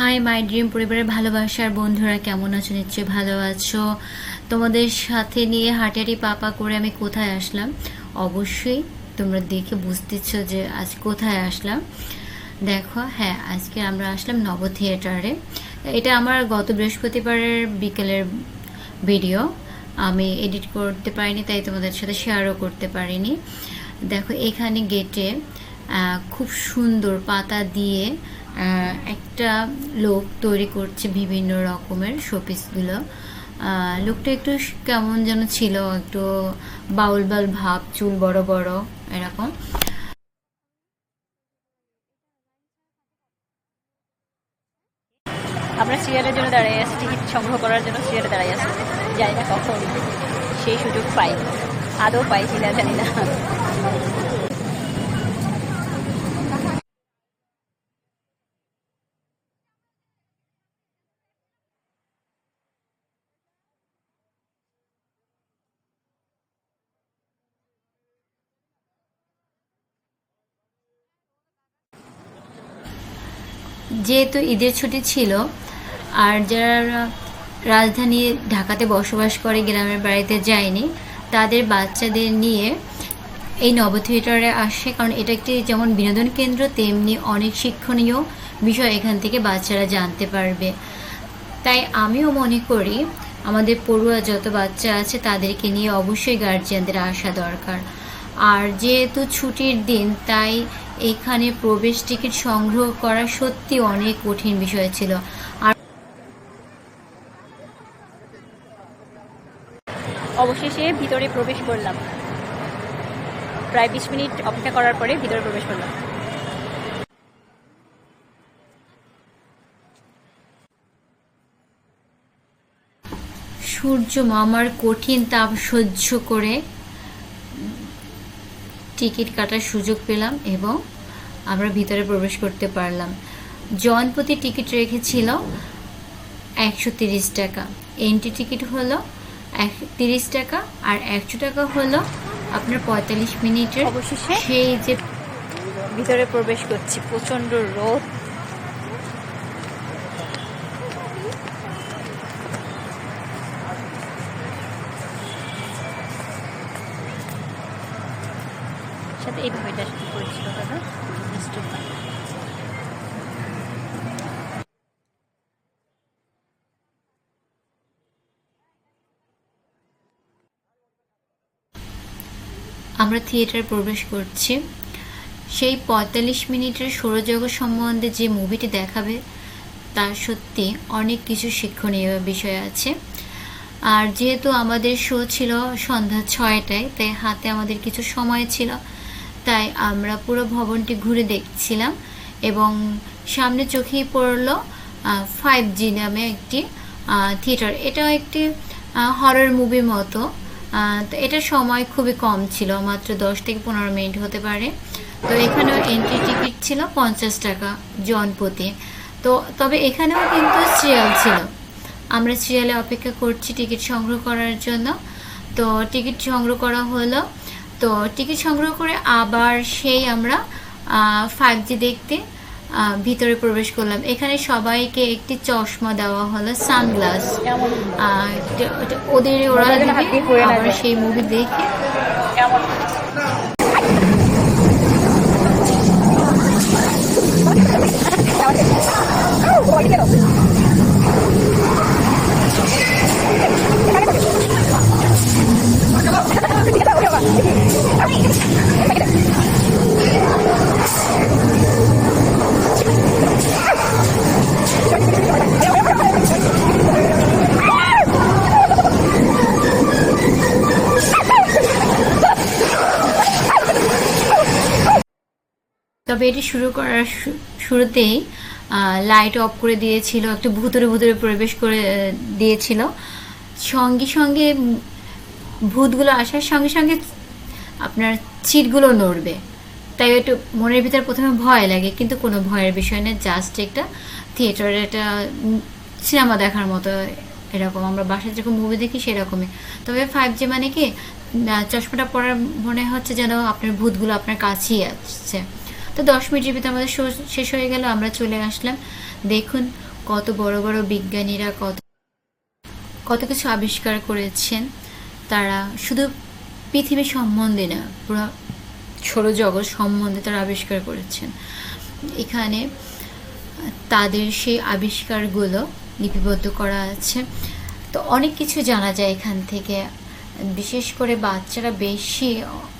Hi my dream পরিবারের ভালোবাসার বন্ধুরা, কেমন আছো? নিশ্চয়ই ভালো আছো। তোমাদের সাথে নিয়ে হাঁটারি পাপা করে আমি কোথায় আসলাম? অবশ্যই তোমরা দেখে বুঝতেছ যে আজ কোথায় আসলাম। দেখো হ্যাঁ আজকে আমরা আসলাম নব থিয়েটারে। এটা আমার গত বৃহস্পতিবারের বিকেলের ভিডিও। আমি এডিট করতে পারিনি, তাই তোমাদের সাথে শেয়ারও করতে পারিনি। দেখো, এখানে গেটে খুব সুন্দর পাতা দিয়ে একটা লোক তৈরি করছে বিভিন্ন রকমের শোপিসগুলো। লোকটা একটু কেমন যেন ছিল, একটু বাউল বাউল ভাব, চুল বড় বড়, এরকম। আমরা সিরিয়ালের জন্য দাঁড়িয়ে আছি, টিকিট সংগ্রহ করার জন্য সিরিয়ালে দাঁড়িয়ে আছি। জানি না কখন, সেই সুযোগ পাই। আদৌ পাই কিনা জানি না। যেহেতু ঈদের ছুটি ছিল, আর যারা রাজধানী ঢাকাতে বসবাস করে, গ্রামের বাড়িতে যায়নি, তাদের বাচ্চাদের নিয়ে এই নব থিয়েটারে আসে। কারণ এটা একটি যেমন বিনোদন কেন্দ্র, তেমনি অনেক শিক্ষণীয় বিষয় এখান থেকে বাচ্চারা জানতে পারবে। তাই আমিও মনে করি, আমাদের পড়ুয়া যত বাচ্চা আছে, তাদেরকে নিয়ে অবশ্যই গার্জিয়ানদের আসা দরকার। আর যেহেতু ছুটির দিন, তাই এখানে প্রবেশ টিকিট সংগ্রহ করা সত্যি অনেক কঠিন বিষয় ছিল। আর অবশেষে ভিতরে প্রবেশ করলাম। প্রায় বিশ মিনিট অপেক্ষা করার পরে ভিতরে প্রবেশ করলাম। সূর্য মামার কঠিন তাপ সহ্য করে টিকিট কাটার সুযোগ পেলাম এবং আমরা ভিতরে প্রবেশ করতে পারলাম। জনপ্রতি টিকিট রেখেছিল একশো তিরিশ টাকা। এন্ট্রি টিকিট হলো এক তিরিশ টাকা আর একশো টাকা হলো আপনার পঁয়তাল্লিশ মিনিটের অবশেষে সেই যে ভিতরে প্রবেশ করছি। প্রচণ্ড রোদ। সাথে এই বইটা সাথে পরিচিত দাদা মিস্টার আমরা থিয়েটারে প্রবেশ করছি। সেই পঁয়তাল্লিশ মিনিটের সৌরজগৎ সম্বন্ধে যে মুভিটি দেখাবে, তার সত্যি অনেক কিছু শিক্ষণীয় বিষয় আছে। আর যেহেতু আমাদের শো ছিল সন্ধ্যা ছয়টায়, তাই হাতে আমাদের কিছু সময় ছিল। তাই আমরা পুরো ভবনটি ঘুরে দেখছিলাম এবং সামনে চোখেই পড়ল ফাইভ জি নামে একটি থিয়েটার। এটাও একটি হরর মুভির মতো। তো এটার সময় খুবই কম ছিল, মাত্র দশ থেকে পনেরো মিনিট হতে পারে। তো এখানেও এন্ট্রি টিকিট ছিল পঞ্চাশ টাকা জনপ্রতি তো তবে এখানেও কিন্তু সিরিয়াল ছিল। আমরা সিরিয়ালে অপেক্ষা করছি টিকিট সংগ্রহ করার জন্য। তো টিকিট সংগ্রহ করা হলো তো টিকিট সংগ্রহ করে আবার সেই আমরা ফাইভ জি দেখতে আহ, ভিতরে প্রবেশ করলাম। এখানে সবাইকে একটি চশমা দেওয়া হলো সানগ্লাস ওদের ওরা। সেই মুভি দেখে। তবে এটি শুরু করার শুরুতেই লাইট অফ করে দিয়েছিল, একটু ভুতুরে ভুতুরে প্রবেশ করে দিয়েছিল। সঙ্গে সঙ্গে ভূতগুলো আসার সঙ্গে সঙ্গে আপনার চিটগুলো নড়বে। তাই একটু মনের ভিতরে প্রথমে ভয় লাগে, কিন্তু কোনো ভয়ের বিষয় নেই জাস্ট একটা থিয়েটারের একটা সিনেমা দেখার মতো এরকম। আমরা বাসায় যেরকম মুভি দেখি সেরকমই। তবে ফাইভ জি মানে কি চশমাটা পরার মনে হচ্ছে যেন আপনার ভূতগুলো আপনার কাছেই আসছে তো দশ মিনিট ভিতরে আমাদের শেষ হয়ে গেল, আমরা চলে আসলাম। দেখুন কত বড় বড় বিজ্ঞানীরা কত কত কিছু আবিষ্কার করেছেন। তারা শুধু পৃথিবী সম্বন্ধে না, পুরো সৌরজগৎ সম্বন্ধে তারা আবিষ্কার করেছেন। এখানে তাদের সেই আবিষ্কারগুলো লিপিবদ্ধ করা আছে। তো অনেক কিছু জানা যায় এখান থেকে। বিশেষ করে বাচ্চারা বেশি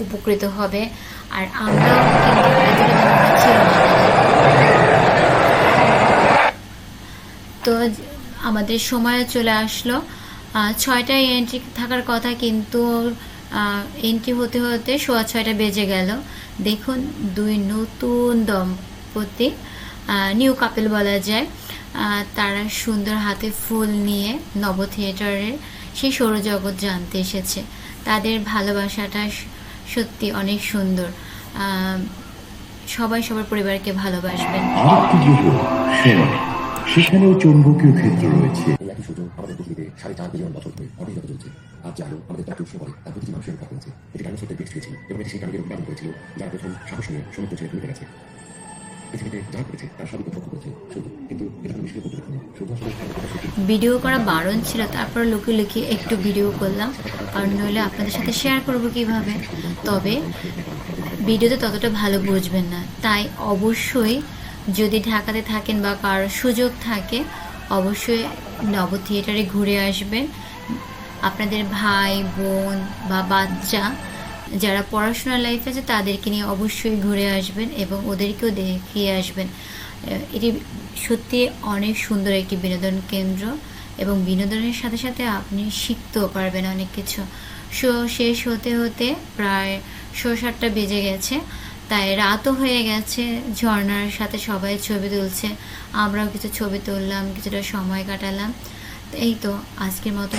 উপকৃত হবে, আর না। তো আমাদের সময় চলে আসলো ছয়টায় এন্ট্রি থাকার কথা কিন্তু এন্ট্রি হতে হতে সোয়া ছয়টা বেজে গেল দেখুন, দুই নতুন দম্পতি নিউ কাপেল বলা যায় তারা সুন্দর হাতে ফুল নিয়ে নব থিয়েটারের সেই সৌরজগৎ জানতে এসেছে। তাদের ভালোবাসাটা সত্যি অনেক সুন্দর। আহ, সবাই সবার পরিবারকে ভালোবাসবেন। সেখানেও চৌম্বকীয় ক্ষেত্র রয়েছে। একই সূর্য আমাদের পৃথিবীতে সাড়ে চার বিলিয়ন বছর ধরে অবিরত চলছে। আর যে আলো আমাদের ত্বকে উষ্ণ করে তার প্রতিটি মানুষের রক্ষা করেছে এটি ডাইনোসরদের বেশ ছিল এবং এটি সেই উৎপাদন করেছিল যারা প্রথম সাহস নিয়ে সমুদ্র ছেড়ে ঘুরে গেছে। ভিডিও করা বারণ ছিল, তারপর লুকিয়ে লুকিয়ে একটু ভিডিও করলাম। কারণ নইলে আপনাদের সাথে শেয়ার করব কীভাবে? তবে ভিডিওতে ততটা ভালো বুঝবেন না। তাই অবশ্যই যদি ঢাকাতে থাকেন বা কারোর সুযোগ থাকে, অবশ্যই নব থিয়েটারে ঘুরে আসবেন। আপনাদের ভাই, বোন বা বাচ্চা যারা পড়াশোনার লাইফ আছে, তাদেরকে নিয়ে অবশ্যই ঘুরে আসবেন এবং ওদেরকেও দেখিয়ে আসবেন। এটি সত্যি অনেক সুন্দর একটি বিনোদন কেন্দ্র এবং বিনোদনের সাথে সাথে আপনি শিখতেও পারবেন অনেক কিছু। শো শেষ হতে হতে প্রায় শো সাতটা বেজে গেছে, তাই রাতও হয়ে গেছে ঝর্নার সাথে সবাই ছবি তুলছে, আমরাও কিছু ছবি তুললাম, কিছুটা সময় কাটালাম। এই তো, আজকের মতো